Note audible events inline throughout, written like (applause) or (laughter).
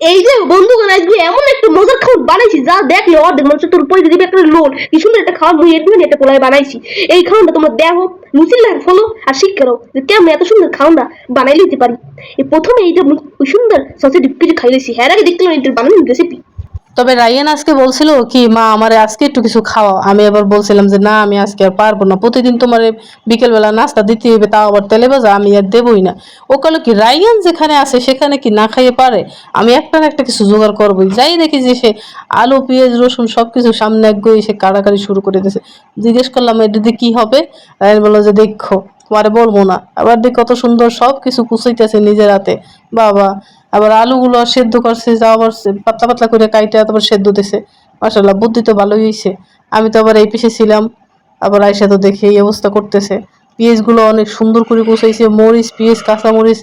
এই যে বন্ধুগণ, আজকে এমন একটা মজার খাবার বানাইছি যা দেখলে অর্ধেক মানুষ তোর দিবে একটা লোল কি সুন্দর একটা খাবার মুই একটু একটা বানাইছি। এই খাওয়াটা তোমরা দেখো মুসিল্লার ফলো আর শিক্ষা রাও যে কেমন এত সুন্দর খাওয়াটা বানাই নিতে পারি। এই প্রথমে এইটা সুন্দর সসে ডিপ কিছু খাইলেছি হ্যাঁ আগে দেখলাম এটা বানানোর রেসিপি তবে রায়ান আজকে বলছিল কি, মা, আমার আজকে একটু কিছু খাওয়াও। আমি আবার বলছিলাম যে, না, আমি আজকে আর পারব না। প্রতিদিন তোমার বিকেলবেলা নাস্তা দিতে হবে তাও আবার তেলে ভাজা, আমি আর দেবই না। ও কালো কি, রায়ান যেখানে আছে সেখানে কি না খাইয়ে পারে? আমি একটা একটা কিছু জোগাড় করবোই। যাই দেখি যে সে আলু, পেঁয়াজ, রসুন সব কিছু সামনে একগোই সে কাড়াকাড়ি শুরু করে দিয়েছে জিজ্ঞেস করলাম এটা দিয়ে কি হবে? রায়ান বলল যে, দেখো, তোমারে বলব না। আবার দেখ কত সুন্দর সব কিছু কুচাইতেছে নিজের হাতে। বাবা আবার আলুগুলো সেদ্ধ করছে যা আবার পাতলা পাতলা করে কাইটা তারপর সেদ্ধ দিছে। মাসাল্লাহ বুদ্ধি তো ভালোই হয়েছে আমি তো আবার এই পিসে ছিলাম, আবার আয়সা তো দেখে এই অবস্থা করতেছে। পেঁয়াজগুলো অনেক সুন্দর করে কুচাইছে, মরিচ, পেঁয়াজ কাঁচা মরিচ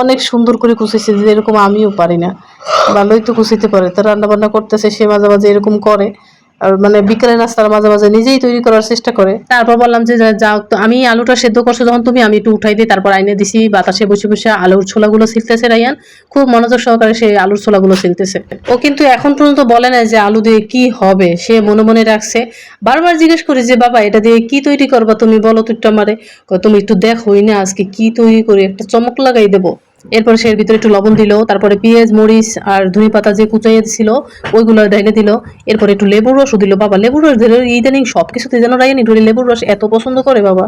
অনেক সুন্দর করে কুচাইছে, যেরকম আমিও পারি না। ভালোই তো কুচাইতে পারে তো রান্নাবান্না করতেছে, সে মাঝে মাঝে এরকম করে। মানে বিকেলের নাস্তার মাঝে মাঝে নিজেই তৈরি করার চেষ্টা করে। তারপর বললাম যে যাও তো, আমি আলুটা সেদ্ধ করছ যখন তুমি আমি একটু উঠাই দিই তারপর আইনে দিছি, বাতাসে বসে বসে আলুর ছোলাগুলো ছিলতেছে রাইয়ান খুব মনোযোগ সহকারে সে আলুর ছোলাগুলো ছিলতেছে। ও কিন্তু এখন পর্যন্ত বলে না যে আলু দিয়ে কি হবে, সে মনে মনে রাখছে। বারবার জিজ্ঞেস করি যে, বাবা, এটা দিয়ে কি তৈরি করবা তুমি? বলো তো একটু আমারে। তুমি একটু দেখোই না, আজকে কি তৈরি করি একটা চমক লাগাই দেবো? এরপর সে ভিতরে একটু লবণ দিল, তারপরে পেঁয়াজ, মরিচ আর ধনে পাতা যে কুচাইয়ে ছিল ওইগুলো ঢেলে দিল। এরপর একটু লেবুর রসও দিল। বাবা, লেবুর রস দিল ইদানিং সব কিছুতে যেন রায়নি ধরে লেবুর রস এত পছন্দ করে বাবা।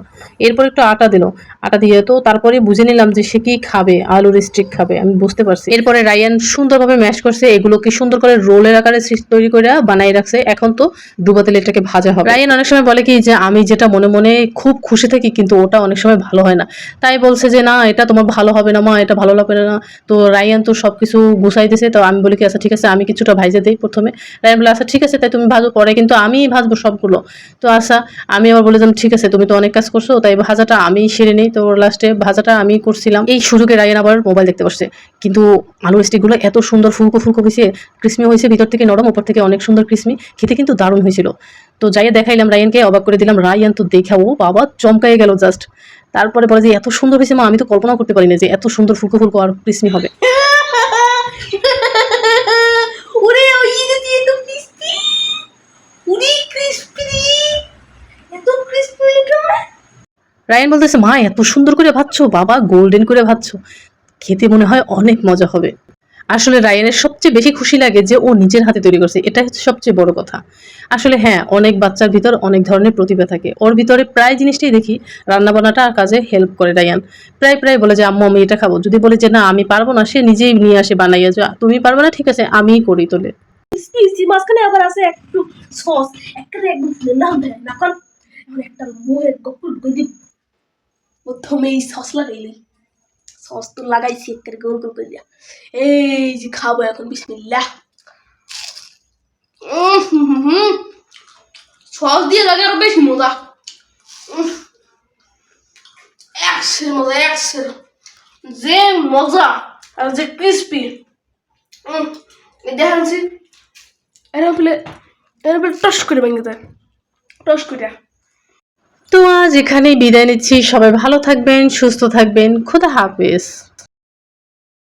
এরপর একটু আটা দিল। আটা দিয়ে তো তারপরে বুঝে নিলাম যে সে কি খাবে, আলুর স্টিক খাবে, আমি বুঝতে পারছি। এরপরে রায়ান সুন্দরভাবে ম্যাশ করছে, এগুলোকে সুন্দর করে রোলের আকারে তৈরি করে বানাই রাখছে। এখন তো ডুবা এটাকে ভাজা হবে। রায়ান অনেক সময় বলে কি যে, আমি যেটা মনে মনে খুব খুশি থাকি, কিন্তু ওটা অনেক সময় ভালো হয় না। তাই বলছে যে, না, এটা তোমার ভালো হবে না, মা, এটা লাগবে না। তো রায়ান তো সবকিছু গুছাইতেছে, তো আমি বলি কি আচ্ছা ঠিক আছে, আমি কিছুটা ভাইজে দিই প্রথমে। রায়ান বলে আচ্ছা ঠিক আছে, তাই তুমি ভাজো পরে। কিন্তু আমি ভাজবো সবগুলো। তো আচ্ছা আমি আবার বলে দিলাম ঠিক আছে, তুমি তো অনেক কাজ করছ, তাই ভাজাটা আমি সেরে নেই। তো লাস্টে ভাজাটা আমি করছিলাম। এই সুযোগে রায়ান আবার মোবাইল দেখতে বসছে। কিন্তু আলুর স্টিকগুলো এত সুন্দর ফুলকো ফুলকো হয়েছে ক্রিসমি হয়েছে ভিতর থেকে নরম উপর থেকে অনেক সুন্দর ক্রিসমি খেতে কিন্তু দারুণ হয়েছিল তো যাইয়ে দেখাইলাম রায়ানকে অবাক করে দিলাম রায়ান তো দেখা ও বাবা চমকাই গেল জাস্ট তারপরে বলে যে এত সুন্দর হয়েছে মা আমি তো কল্পনা করতে পারি না যে এত সুন্দর ফুলকো ফুলকো আর ক্রিসমি হবে। (laughs) ওরে ওই যে দিয়ে এত ক্রিস্পি উরি ক্রিস্পি এত ক্রিস্পি কেমন? রায়ান বলতেছে মা এত সুন্দর করে ভাবছ বাবা গোল্ডেন করে ভাবছ খেতে মনে হয় অনেক মজা হবে। আসলে রায়ানের সবচেয়ে বেশি খুশি লাগে যে ও নিজের হাতে তৈরি করছে এটা হচ্ছে সবচেয়ে বড় কথা। আসলে হ্যাঁ অনেক বাচ্চার ভিতর অনেক ধরনের প্রতিভা থাকে। ওর ভিতরে প্রায় জিনিসটাই দেখি, রান্নাবান্নাটা কাজে হেল্প করে রায়ান। প্রায় প্রায় বলে যে, আম্মু, আমি এটা খাব। যদি বলে যে, না, আমি পারব না, সে নিজেই নিয়ে আসে, বানাইয়া যে তুমি পারবে না, ঠিক আছে, আমিই করি তোলে। সস লাগাইলি সস লাগাইছি, একটা গোল গোল করে দিয়া। এই যে খাব এখন, বিসমিল্লাহ। সস দিয়ে লাগে আরও বেশি মজা। একশের মজা একশের যে মজা আর যে ক্রিস্পি দেখাচ্ছি এরকম বলে এরকম বলে টস করে ভেঙে দেয়। টস করে তো আজ এখানেই বিদায় নিচ্ছি। সবাই ভালো থাকবেন সুস্থ থাকবেন। খুদা হাফেজ।